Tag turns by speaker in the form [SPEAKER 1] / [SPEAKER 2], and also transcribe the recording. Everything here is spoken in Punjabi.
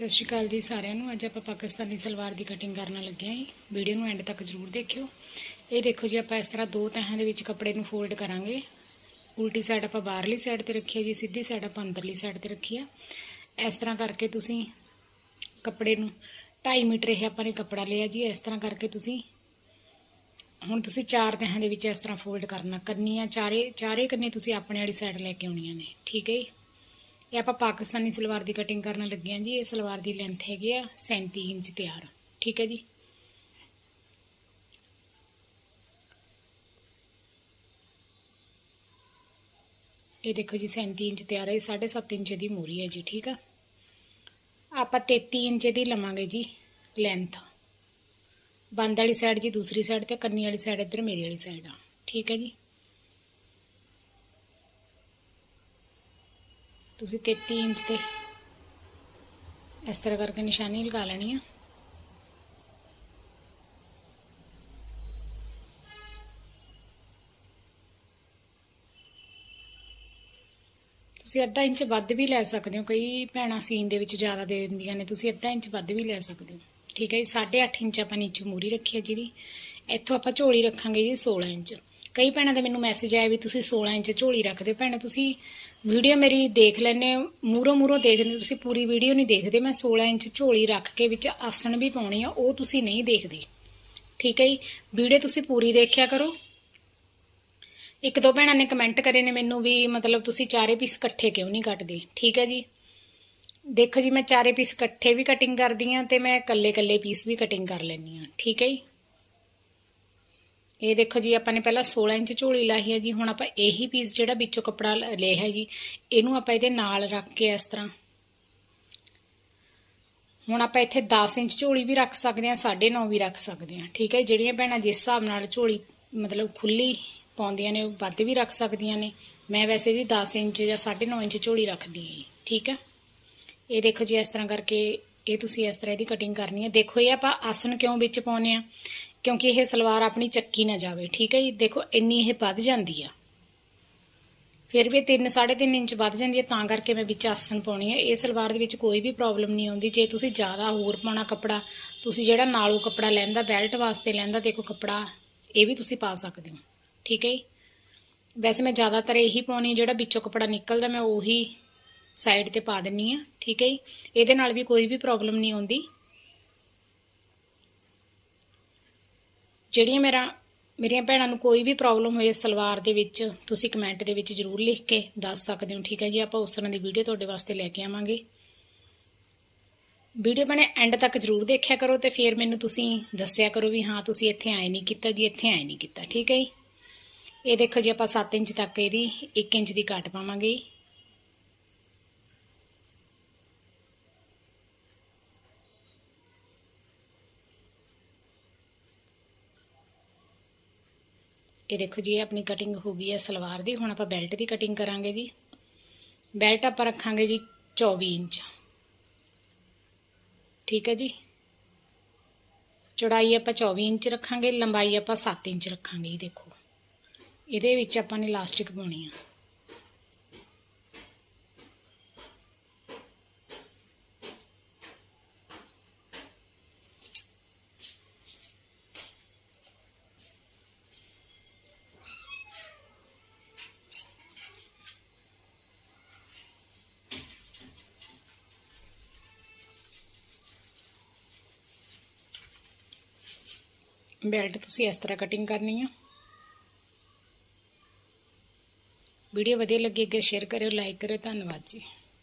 [SPEAKER 1] ਸਤਿ ਸ਼੍ਰੀ ਅਕਾਲ ਜੀ ਸਾਰਿਆਂ ਨੂੰ। ਅੱਜ ਆਪਾਂ ਪਾਕਿਸਤਾਨੀ ਸਲਵਾਰ ਦੀ ਕਟਿੰਗ ਕਰਨ ਲੱਗੇ ਹਾਂ ਜੀ। ਵੀਡੀਓ ਨੂੰ ਐਂਡ ਤੱਕ ਜ਼ਰੂਰ ਦੇਖਿਓ। ਇਹ ਦੇਖੋ ਜੀ, ਆਪਾਂ ਇਸ ਤਰ੍ਹਾਂ ਦੋ ਤਹਾਂ ਦੇ ਵਿੱਚ ਕੱਪੜੇ ਨੂੰ ਫੋਲਡ ਕਰਾਂਗੇ। ਉਲਟੀ ਸਾਈਡ ਆਪਾਂ ਬਾਹਰਲੀ ਸਾਈਡ ਤੇ ਰੱਖੀ ਹੈ ਜੀ, ਸਿੱਧੀ ਸਾਈਡ ਆਪਾਂ ਅੰਦਰਲੀ ਸਾਈਡ ਤੇ ਰੱਖੀ ਆ। ਇਸ ਤਰ੍ਹਾਂ ਕਰਕੇ ਤੁਸੀਂ ਕੱਪੜੇ ਨੂੰ 2.5 ਮੀਟਰ ਇਹ ਆਪਾਂ ਨੇ ਕੱਪੜਾ ਲਿਆ ਜੀ। ਇਸ ਤਰ੍ਹਾਂ ਕਰਕੇ ਤੁਸੀਂ ਹੁਣ ਤੁਸੀਂ ਚਾਰ ਤਹਾਂ ਦੇ ਵਿੱਚ ਇਸ ਤਰ੍ਹਾਂ ਫੋਲਡ ਕਰਨਾ। ਕਰਨੀਆਂ ਚਾਰੇ ਚਾਰੇ ਕੰਨੇ ਤੁਸੀਂ ਆਪਣੇ ਵਾਲੀ ਸਾਈਡ ਲੈ ਕੇ ਆਉਣੀਆਂ ਨੇ। ਠੀਕ ਹੈ ਜੀ? ਇਹ ਆਪਾਂ ਪਾਕਿਸਤਾਨੀ ਸਲਵਾਰ ਦੀ ਕਟਿੰਗ ਕਰਨ ਲੱਗੇ ਹਾਂ ਜੀ। ਇਹ ਸਲਵਾਰ ਦੀ ਲੈਂਥ ਹੈਗੀ ਆ 37 ਇੰਚ ਤਿਆਰ ਠੀਕ ਹੈ ਜੀ। ਇਹ ਦੇਖੋ ਜੀ 37 ਇੰਚ ਤਿਆਰ ਹੈ 7.5 ਇੰਚ ਦੀ ਮੂਰੀ ਹੈ ਜੀ, ਠੀਕ ਆ। ਆਪਾਂ 33 ਇੰਚ ਦੀ ਲਵਾਂਗੇ ਜੀ ਲੈਂਥ ਬੰਦ ਵਾਲੀ ਸਾਈਡ ਜੀ, ਦੂਸਰੀ ਸਾਈਡ ਤੇ ਕੰਨੀ ਵਾਲੀ ਸਾਈਡ ਇੱਧਰ, ਮੇਰੀ ਵਾਲੀ ਸਾਈਡ ਆ। ਠੀਕ ਹੈ ਜੀ। ਤੁਸੀਂ 33 ਇੰਚ ਤੇ ਇਸ ਤਰ੍ਹਾਂ ਕਰਕੇ ਨਿਸ਼ਾਨੀ ਲਗਾ ਲੈਣੀ ਆ। ਤੁਸੀਂ ਅੱਧਾ ਇੰਚ ਵੱਧ ਵੀ ਲੈ ਸਕਦੇ ਹੋ। ਕਈ ਭੈਣਾਂ ਸੀਨ ਦੇ ਵਿੱਚ ਜ਼ਿਆਦਾ ਦੇ ਦਿੰਦੀਆਂ ਨੇ। ਤੁਸੀਂ ਅੱਧਾ ਇੰਚ ਵੱਧ ਵੀ ਲੈ ਸਕਦੇ ਹੋ। ਠੀਕ ਹੈ ਜੀ 8.5 ਇੰਚ ਆਪਾਂ ਨੀਚੇ ਮੂਰੀ ਰੱਖੀ ਹੈ ਜਿਹਦੀ। ਇੱਥੋਂ ਆਪਾਂ ਝੋਲੀ ਰੱਖਾਂਗੇ ਜੀ 16 ਇੰਚ। ਕਈ ਭੈਣਾਂ ਦਾ ਮੈਨੂੰ ਮੈਸੇਜ ਆਇਆ ਵੀ ਤੁਸੀਂ 16 ਇੰਚ ਝੋਲੀ ਰੱਖਦੇ ਹੋ। ਭੈਣਾਂ, ਤੁਸੀਂ ਵੀਡੀਓ ਮੇਰੀ ਦੇਖ ਲੈਣੇ ਮੂਰੋ ਮੂਰੋ ਦੇਖਦੇ ਤੁਸੀਂ ਪੂਰੀ ਵੀਡੀਓ ਨਹੀਂ ਦੇਖਦੇ, ਮੈਂ 16 ਇੰਚ ਝੋਲੀ ਰੱਖ ਕੇ ਵਿੱਚ ਆਸਣ ਵੀ ਪਾਉਣੀ ਆ, ਉਹ ਤੁਸੀਂ ਨਹੀਂ ਦੇਖਦੇ। ਠੀਕ ਹੈ ਜੀ? ਵੀਡੀਓ ਤੁਸੀਂ ਪੂਰੀ ਦੇਖਿਆ ਕਰੋ। ਇੱਕ ਦੋ ਭੈਣਾਂ ਨੇ ਕਮੈਂਟ ਕਰੇ ਨੇ ਮੈਨੂੰ ਵੀ, ਮਤਲਬ ਤੁਸੀਂ ਚਾਰੇ ਪੀਸ ਇਕੱਠੇ ਕਿਉਂ ਨਹੀਂ ਕੱਟਦੇ? ਠੀਕ ਹੈ ਜੀ? ਦੇਖੋ ਜੀ, ਮੈਂ ਚਾਰੇ ਪੀਸ ਇਕੱਠੇ ਵੀ ਕਟਿੰਗ ਕਰਦੀ ਆ ਤੇ ਮੈਂ ਇਕੱਲੇ ਇਕੱਲੇ ਪੀਸ ਵੀ ਕਟਿੰਗ ਕਰ ਲੈਂਦੀ ਆ ਠੀਕ ਹੈ ਜੀ? ਇਹ ਦੇਖੋ ਜੀ, ਆਪਾਂ ਨੇ ਪਹਿਲਾਂ 16 ਇੰਚ ਝੋਲੀ ਲਾਈ ਹੈ ਜੀ, ਹੁਣ ਆਪਾਂ ਇਹੀ ਪੀਸ ਜਿਹੜਾ ਵਿੱਚੋਂ ਕੱਪੜਾ ਲਿਆ ਹੈ ਜੀ, ਇਹਨੂੰ ਆਪਾਂ ਇਹਦੇ ਨਾਲ ਰੱਖ ਕੇ ਇਸ ਤਰ੍ਹਾਂ। ਹੁਣ ਆਪਾਂ ਇੱਥੇ 10 ਇੰਚ ਝੋਲੀ ਵੀ ਰੱਖ ਸਕਦੇ ਹਾਂ 9.5 ਵੀ ਰੱਖ ਸਕਦੇ ਹਾਂ, ਠੀਕ ਹੈ ਜਿਹੜੀਆਂ ਭੈਣਾਂ ਜਿਸ ਹਿਸਾਬ ਨਾਲ ਝੋਲੀ ਮਤਲਬ ਖੁੱਲੀ ਪਾਉਂਦੀਆਂ ਨੇ, ਉਹ ਵੱਧ ਵੀ ਰੱਖ ਸਕਦੀਆਂ ਨੇ। ਮੈਂ ਵੈਸੇ ਜੀ 10 ਇੰਚ ਜਾਂ 9.5 ਇੰਚ ਝੋਲੀ ਰੱਖਦੀ ਹਾਂ ਜੀ, ਠੀਕ ਹੈ? ਇਹ ਦੇਖੋ ਜੀ, ਇਸ ਤਰ੍ਹਾਂ ਕਰਕੇ ਇਹ ਤੁਸੀਂ ਇਸ ਤਰ੍ਹਾਂ ਇਹਦੀ ਕਟਿੰਗ ਕਰਨੀ ਹੈ। ਦੇਖੋ, ਇਹ ਆਪਾਂ ਆਸਣ ਕਿਉਂ ਵਿੱਚ ਪਾਉਨੇ ਆ ਕਿਉਂਕਿ ਇਹ ਸਲਵਾਰ ਆਪਣੀ ਚੱਕੀ ਨਾ ਜਾਵੇ, ਠੀਕ ਹੈ ਜੀ? ਦੇਖੋ, ਇੰਨੀ ਇਹ ਵੱਧ ਜਾਂਦੀ ਆ। ਫਿਰ ਵੀ 3 3.5 ਇੰਚ ਵੱਧ ਜਾਂਦੀ ਹੈ ਤਾਂ ਕਰਕੇ ਮੈਂ ਵਿੱਚ ਆਸਣ ਪਾਉਣੀ ਹੈ ਇਹ ਸਲਵਾਰ ਦੇ ਵਿੱਚ ਕੋਈ ਵੀ ਪ੍ਰੋਬਲਮ ਨਹੀਂ ਆਉਂਦੀ। ਜੇ ਤੁਸੀਂ ਜ਼ਿਆਦਾ ਹੋਰ ਪਾਉਣਾ ਕੱਪੜਾ, ਤੁਸੀਂ ਜਿਹੜਾ ਨਾਲੋਂ ਕੱਪੜਾ ਲੈਂਦਾ ਬੈਲਟ ਵਾਸਤੇ ਲੈਂਦਾ, ਦੇਖੋ ਕੱਪੜਾ ਇਹ ਵੀ ਤੁਸੀਂ ਪਾ ਸਕਦੇ ਹੋ। ਠੀਕ ਹੈ ਜੀ? ਵੈਸੇ ਮੈਂ ਜ਼ਿਆਦਾਤਰ ਇਹੀ ਪਾਉਣੀ ਜਿਹੜਾ ਵਿੱਚੋਂ ਕੱਪੜਾ ਨਿਕਲਦਾ, ਮੈਂ ਉਹੀ ਸਾਈਡ ਤੇ ਪਾ ਦਿੰਨੀ ਆ। ਠੀਕ ਹੈ ਜੀ? ਇਹਦੇ ਨਾਲ ਵੀ ਕੋਈ ਵੀ ਪ੍ਰੋਬਲਮ ਨਹੀਂ ਆਉਂਦੀ। ਜਿਹੜੀਆਂ ਮੇਰਾ, ਮੇਰੀਆਂ ਭੈਣਾਂ ਨੂੰ ਕੋਈ ਵੀ ਪ੍ਰੋਬਲਮ ਹੋਏ ਸਲਵਾਰ ਦੇ ਵਿੱਚ, ਤੁਸੀਂ ਕਮੈਂਟ ਦੇ ਵਿੱਚ ਜ਼ਰੂਰ ਲਿਖ ਕੇ ਦੱਸ ਸਕਦੇ ਹੋ, ਠੀਕ ਹੈ ਜੀ? ਆਪਾਂ ਉਸ ਤਰ੍ਹਾਂ ਦੀ ਵੀਡੀਓ ਤੁਹਾਡੇ ਵਾਸਤੇ ਲੈ ਕੇ ਆਵਾਂਗੇ। ਵੀਡੀਓ ਬਣੇ ਐਂਡ ਤੱਕ ਜ਼ਰੂਰ ਦੇਖਿਆ ਕਰੋ ਤੇ ਫਿਰ ਮੈਨੂੰ ਤੁਸੀਂ ਦੱਸਿਆ ਕਰੋ ਵੀ ਹਾਂ, ਤੁਸੀਂ ਇੱਥੇ ਆਏ ਨਹੀਂ ਕੀਤਾ ਜੀ, ਇੱਥੇ ਆਏ ਨਹੀਂ ਕੀਤਾ, ਠੀਕ ਹੈ ਜੀ? ਇਹ ਦੇਖੋ ਜੀ, ਆਪਾਂ 7 ਇੰਚ ਤੱਕ ਇਹਦੀ 1 ਇੰਚ ਦੀ ਕੱਟ ਪਾਵਾਂਗੇ। ਇਹ ਦੇਖੋ ਜੀ, ਇਹ ਆਪਣੀ ਕਟਿੰਗ ਹੋ ਗਈ ਹੈ ਸਲਵਾਰ ਦੀ। ਹੁਣ ਆਪਾਂ ਬੈਲਟ ਦੀ ਕਟਿੰਗ ਕਰਾਂਗੇ ਜੀ। ਬੈਲਟ ਆਪਾਂ ਰੱਖਾਂਗੇ ਜੀ 24 ਇੰਚ। ਠੀਕ ਹੈ ਜੀ? ਚੌੜਾਈ ਆਪਾਂ 24 ਇੰਚ ਰੱਖਾਂਗੇ, ਲੰਬਾਈ ਆਪਾਂ 7 ਇੰਚ ਰੱਖਾਂਗੇ ਜੀ, ਦੇਖੋ। ਇਹਦੇ ਵਿੱਚ ਆਪਾਂ ਨੇ ਇਲਾਸਟਿਕ ਪਾਉਣੀ ਆ। ਬੈਲਟ ਤੁਸੀਂ ਇਸ ਤਰ੍ਹਾਂ ਕਟਿੰਗ ਕਰਨੀ ਆ। ਵੀਡੀਓ ਵਧੀਆ ਲੱਗੀ ਅੱਗੇ ਸ਼ੇਅਰ ਕਰਿਓ ਲਾਈਕ ਕਰਿਓ, ਧੰਨਵਾਦ ਜੀ।